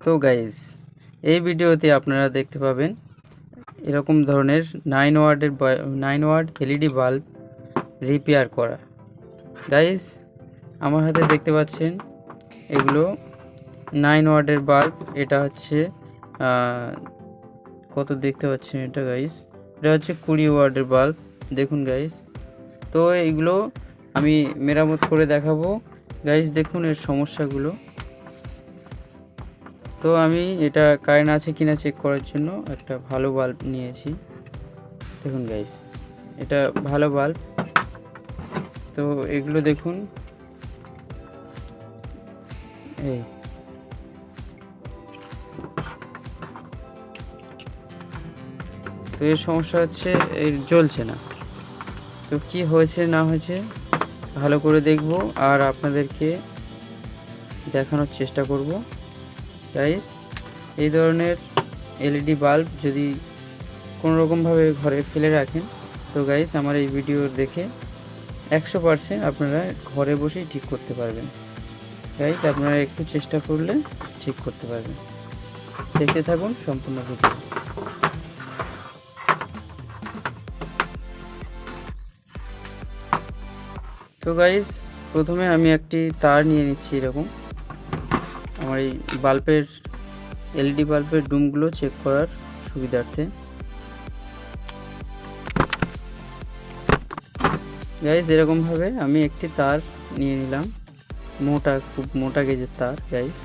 তো গাইস এই ভিডিওতে আপনারা দেখতে পাবেন এরকম ধরনের নাইন ওয়ার্ডের nine watt LED bulb repair করা। গাইস আমার হাতে দেখতে পাচ্ছেন এগুলো নাইন ওয়ার্ডের বাল্ব এটা হচ্ছে কত দেখতে পাচ্ছেন এটা গাইস এটা হচ্ছে কুড়ি ওয়ার্ডের বাল্ব দেখুন গাইস তো এইগুলো আমি মেরামত করে দেখাবো। গাইস দেখুন এর সমস্যাগুলো। তো আমি এটা কারেন্ট আছে কিনা চেক করার জন্য একটা ভালো বাল্ব নিয়েছি। দেখুন গাইস এটা ভালো বাল্ব তো এগুলো দেখুন। এই। তো এর সমস্যা হচ্ছে, এর জ্বলছে না। তো কি হয়েছে না হয়েছে, ভালো করে দেখব আর আপনাদেরকে দেখানোর চেষ্টা করব। গাইস এই ধরনের এলইডি বাল্ব যদি কোনো রকমভাবে ঘরে ফেলে রাখেন, তো গাইস আমার এই ভিডিও দেখে একশো পারসেন্ট আপনারা ঘরে বসেই ঠিক করতে পারবেন। গাইস আপনারা একটু চেষ্টা করলে ঠিক করতে পারবেন। দেখতে থাকুন সম্পূর্ণ ভিডিও তো গাইস প্রথমে আমি একটি তার নিয়ে নিচ্ছি এরকম। আমার এই বাল্বের এলইডি বাল্বের ডুমগুলো চেক করার সুবিধার্থে। গাইস এরকমভাবে আমি একটি তার নিয়ে নিলাম। মোটা, খুব মোটা গেজের তার গাইস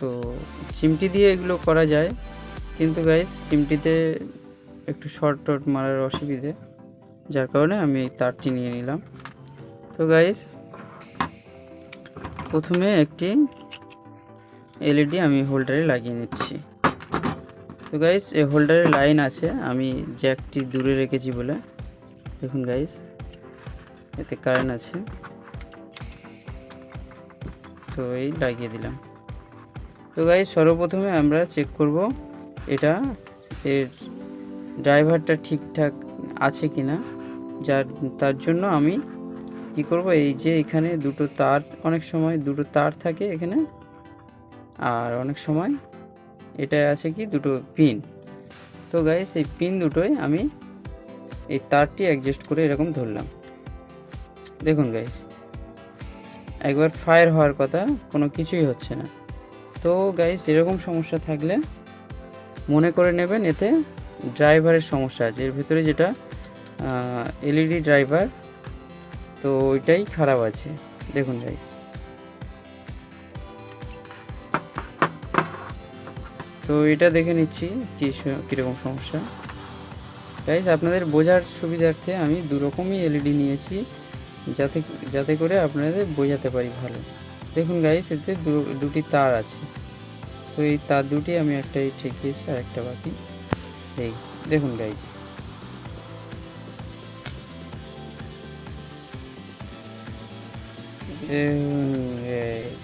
তো চিমটি দিয়ে এগুলো করা যায়। কিন্তু গাইস চিমটিতে একটু শর্ট টট মারার অসুবিধে। যার কারণে আমি তারটি নিয়ে নিলাম। তো গাইস প্রথমে একটি এলইডি আমি হোল্ডারে লাগিয়ে নিচ্ছি। তো গাইস এই হোল্ডারের লাইন আছে, আমি জ্যাকটি দূরে রেখেছি বলে। দেখুন গাইস এতে কারেন্ট আছে। তো এই লাগিয়ে দিলাম। তো গাইস সর্বপ্রথমে আমরা চেক করব এটা এর ড্রাইভারটা ঠিকঠাক আছে কিনা। যার, তার জন্য আমি কি করব? এই যে এখানে দুটো তার, অনেক সময় দুটো তার থাকে এখানে। আর অনেক সময় এটা আছে কি? দুটো পিন। তো গাইস এই পিন দুটোই আমি এই তারটি অ্যাডজাস্ট করে এরকম ধরলাম। দেখুন গাইস একবার ফায়ার হওয়ার কথা, কোনো কিছুই হচ্ছে না। তো গাইস এরকম সমস্যা থাকলে মনে করে নেবেন, এতে ড্রাইভারের সমস্যা আছে। এর ভিতরে যেটা এলইডি ড্রাইভার তো ওইটাই খারাপ আছে। দেখুন গাইস তো এটা দেখে নিচ্ছি কী কীরকম সমস্যা। গাইস আপনাদের বোঝার সুবিধার্থে আমি দু রকমই এলইডি নিয়েছি, যাতে যাতে করে আপনাদের বোঝাতে পারি ভালো। দেখুন গাইস এতে দুটি তার আছে। তো এই তার দুটি আমি একটাই ঠেকিয়েছি আর একটা বাকি। এই, দেখুন গাইস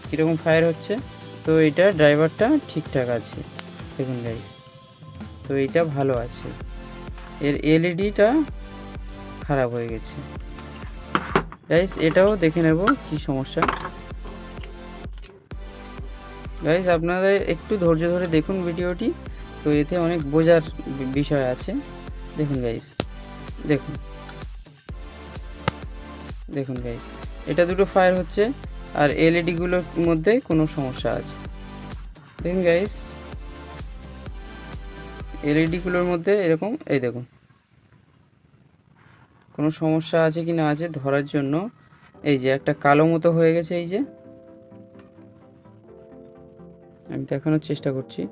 কীরকম ফায়ার হচ্ছে? তো এটা ড্রাইভারটা ঠিকঠাক আছে। দেখুন গাইস তো এইটা ভালো আছে। এর এলইডিটা খারাপ হয়ে গেছে। গাইস এটাও দেখে নেব কি সমস্যা। গাইস আপনারা একটু ধৈর্য ধরে দেখুন ভিডিওটি। তো এতে অনেক বোঝার বিষয় আছে। দেখুন গাইস দেখুন। দেখুন গাইস এটা দুটো ফায়ার হচ্ছে, আর এলইডিগুলোর মধ্যে কোনো সমস্যা আছে। দেখুন গাইস এলইডিগুলোর মধ্যে এরকম, এই দেখুন। কোনো সমস্যা আছে কি না আছে ধরার জন্য, এই যে একটা কালো মতো হয়ে গেছে এই যে। আমি দেখানোর চেষ্টা করছি।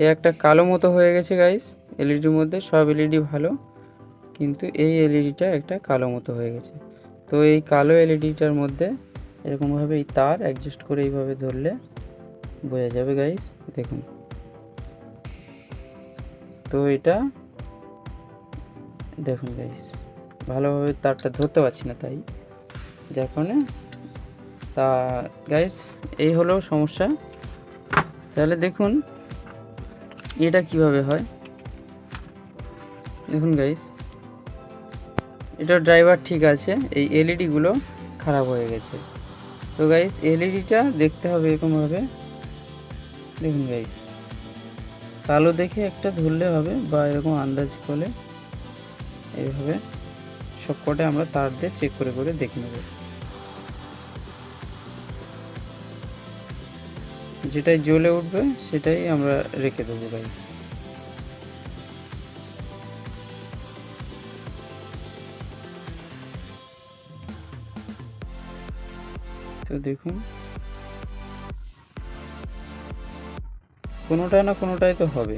এই একটা কালো মতো হয়ে গেছে গাইস এলইডির মধ্যে, সব এলইডি ভালো, কিন্তু এই এলইডিটা একটা কালো মতো হয়ে গেছে। তো এই কালো এলইডিটার মধ্যে এরকমভাবে এই তার অ্যাডজাস্ট করে এইভাবে ধরলে বোঝা যাবে গাইস দেখুন। তো এটা, দেখুন গাইস ভালোভাবে তারটা ধরতে পারছি না তাই। যার কারণে তা গাইস এই হলো সমস্যা। তাহলে দেখুন, এটা কীভাবে হয়? দেখুন গাইস এটা ড্রাইভার ঠিক আছে, এই এলইডিগুলো খারাপ হয়ে গেছে। তো গাইস এলইডিটা দেখতে হবে এরকমভাবে। দেখুন গাইস কালো দেখে একটা ধরলে হবে বা এরকম আন্দাজ করলে এইভাবে সবকটা আমরা তার দিয়ে চেক করে করে দেখে নেব। যেটাই জ্বলে উঠবে, সেটাই আমরা রেখে দেবো গাইস তো দেখুন। কোনোটা না কোনোটাই তো হবে।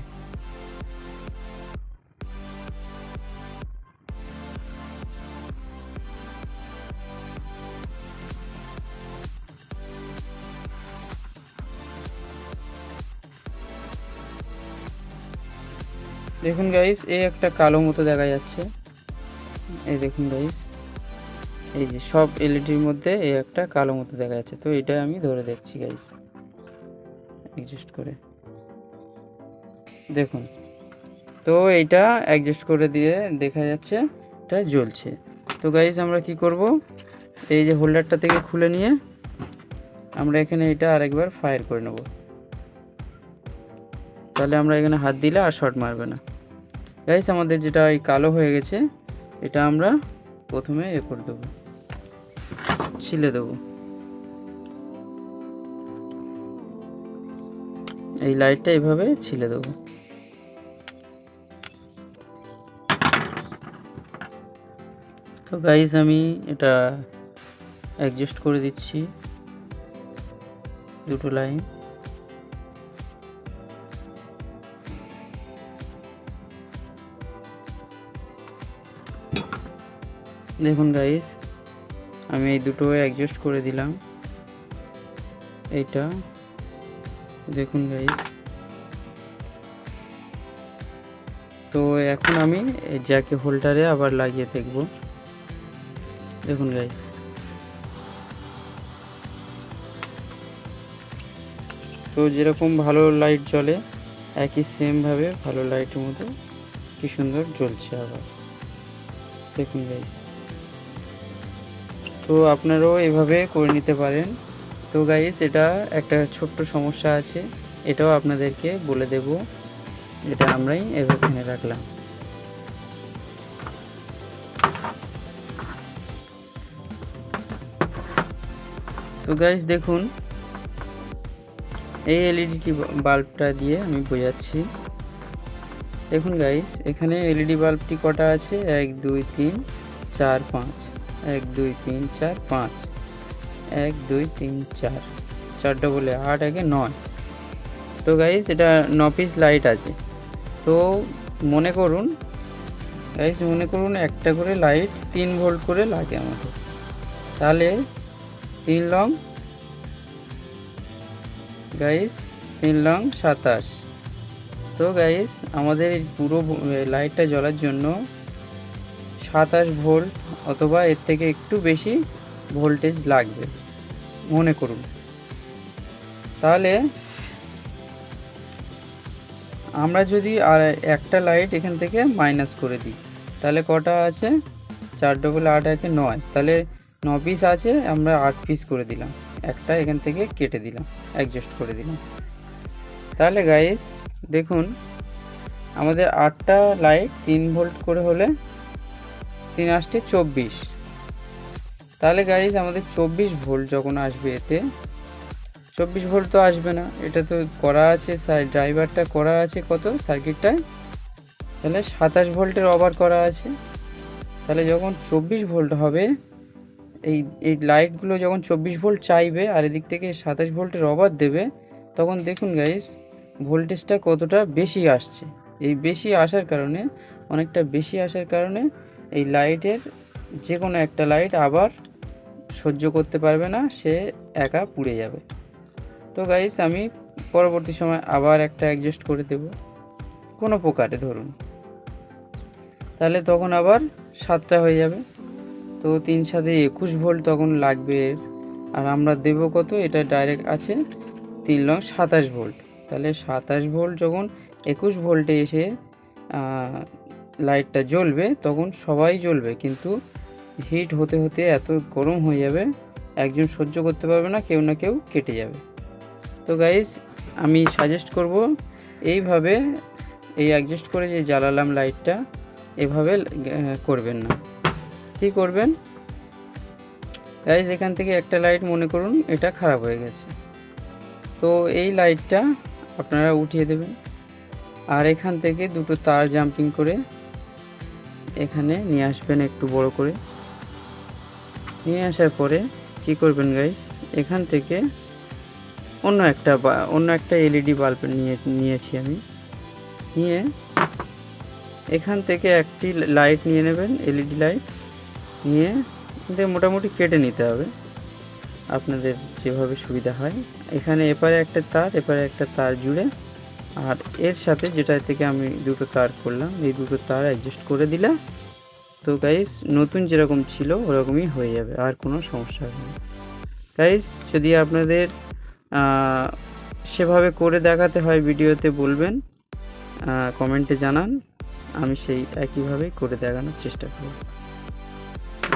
দেখুন গাইস এই একটা কালো মতো দেখা যাচ্ছে। এই দেখুন গাইস এই যে সব এলইডির মধ্যে এই একটা কালো মতো দেখা যাচ্ছে। তো এটা আমি ধরে দেখছি গাইস অ্যাডজাস্ট করে। দেখুন। তো এইটা অ্যাডজাস্ট করে দিয়ে দেখা যাচ্ছে, এটা জ্বলছে। তো গাইস আমরা কি করব? এই যে হোল্ডারটা থেকে খুলে নিয়ে আমরা এখানে এটা আরেকবার ফায়ার করে নেব। তাহলে আমরা এখানে হাত দিলে আর শর্ট মারবে না। গাইস আমাদের যেটা এই কালো হয়ে গেছে, এটা আমরা প্রথমে এ করে দেবো। ছিলে দেবো। এই লাইটটা এইভাবে ছিলে দেবো। তো গাইস আমি এটা অ্যাডজাস্ট করে দিচ্ছি দুটো লাইন দেখুন গাইস আমি এই দুটো অ্যাডজাস্ট করে দিলাম। এইটা, দেখুন গাইস তো এখন আমি জ্যাকে হোল্ডারে আবার লাগিয়ে দেখব। দেখুন গাইস তো যেরকম ভালো লাইট জ্বলে, একই সেমভাবে ভালো লাইটের মতো কি সুন্দর জ্বলছে আবার। দেখুন গাইস তো আপনারাও এভাবে করে নিতে পারেন। তো গাইস এটা একটা ছোট্ট সমস্যা আছে, এটাও আপনাদেরকে বলে দেব। এটা আমরাই এভাবে এখানে রাখলাম। তো গাইস দেখুন, এই এলইডি বাল্বটা দিয়ে আমি বোঝাচ্ছি। দেখুন গাইস এখানে এলইডি বাল্বটি কটা আছে? এক, দুই, তিন, চার, পাঁচ। এক, দুই, তিন, চার, পাঁচ। এক, দুই, তিন, চার। চারটা বলে আট, একে নয়। তো গাইস এটা ন পিস লাইট আছে। তো মনে করুন গাইস মনে করুন একটা করে লাইট তিন ভোল্ট করে লাগে আমাদের তাহলে তিন লং গাইস তিন লং সাতাশ। তো গাইস আমাদের এই পুরো লাইটটা জ্বলার জন্য সাতাশ ভোল্ট অথবা এর থেকে একটু বেশি ভোল্টেজ লাগবে। মনে করুন। তাহলে আমরা যদি আর একটা লাইট এখান থেকে মাইনাস করে দিই, তাহলে কটা আছে? চার ডবল আট একে নয়। তাহলে ন পিস আছে, আমরা আট পিস করে দিলাম। একটা এখান থেকে কেটে দিলাম অ্যাডজাস্ট করে দিলাম। তাহলে গাইস দেখুন, আমাদের আটটা লাইট তিন ভোল্ট করে হলে তিন আসতে চব্বিশ। তাহলে গাইজ আমাদের চব্বিশ ভোল্ট যখন আসবে এতে, চব্বিশ ভোল্ট তো আসবে না, এটা তো করা আছে ড্রাইভারটা করা আছে কত? সার্কিটটায় তাহলে সাতাশ ভোল্টের ওভার করা আছে। তাহলে যখন চব্বিশ ভোল্ট হবে, এই এই লাইটগুলো যখন চব্বিশ ভোল্ট চাইবে আর এদিক থেকে সাতাশ ভোল্টের ওভার দেবে, তখন দেখুন গাইজ ভোল্টেজটা কতটা বেশি আসছে। এই বেশি আসার কারণে, অনেকটা বেশি আসার কারণে এই লাইটের যে কোনো একটা লাইট আবার সহ্য করতে পারবে না, সে একা পুড়ে যাবে। তো গাইস আমি পরবর্তী সময় আবার একটা অ্যাডজাস্ট করে দেব। কোনো প্রকারে ধরুন। তাহলে তখন আবার সাতটা হয়ে যাবে। তো তিন সাথে একুশ ভোল্ট তখন লাগবে। আর আমরা দেব কত? এটা ডাইরেক্ট আছে তিন লং সাতাশ ভোল্ট। তাহলে সাতাশ ভোল্ট যখন একুশ ভোল্টে এসে লাইটটা জ্বলবে, তখন সবাই জ্বলবে, কিন্তু হিট হতে হতে এত গরম হয়ে যাবে, একজন সহ্য করতে পারবে না, কেউ না কেউ কেটে যাবে। তো গাইস আমি সাজেস্ট করব, এইভাবে এই অ্যাডজাস্ট করে যে জ্বালালাম লাইটটা, এভাবে করবেন না। কি করবেন? গাইজ এখান থেকে একটা লাইট মনে করুন, এটা খারাপ হয়ে গেছে। তো এই লাইটটা আপনারা উঠিয়ে দেবেন। আর এখান থেকে দুটো তার জাম্পিং করে এখানে নিয়ে আসবেন একটু বড় করে। নিয়ে আসার পরে কি করবেন গাইস এখান থেকে অন্য একটা অন্য একটা এলইডি বাল্ব নিয়ে, নিয়েছি আমি। নিয়ে এখান থেকে একটি লাইট নিয়ে নেবেন এলইডি লাইট নিয়ে এতে মোটামুটি কেটে নিতে হবে। আপনাদের যেভাবে সুবিধা হয়। এখানে এপারে একটা তার, এপারে একটা তার জুড়ে আর এর সাথে যেটা থেকে আমি দুটো তার করলাম, এই দুটো তার অ্যাডজাস্ট করে দিলে তো গাইস নতুন যেরকম ছিল ওরকমই হয়ে যাবে, আর কোনো সমস্যা হবে না। গাইস যদি আপনাদের সেভাবে করে দেখাতে হয় ভিডিওতে বলবেন কমেন্টে জানান, আমি সেই একইভাবেই করে দেখানোর চেষ্টা করব।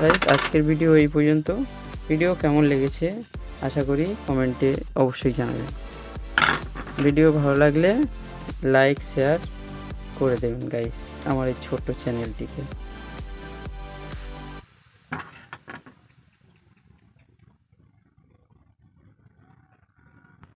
গাইস আজকের ভিডিও এই পর্যন্ত। ভিডিও কেমন লেগেছে? আশা করি কমেন্টে অবশ্যই জানাবেন। ভিডিও ভালো লাগলে লাইক শেয়ার করে দেবেন গাইস আমার এই ছোট্ট চ্যানেলটিকে।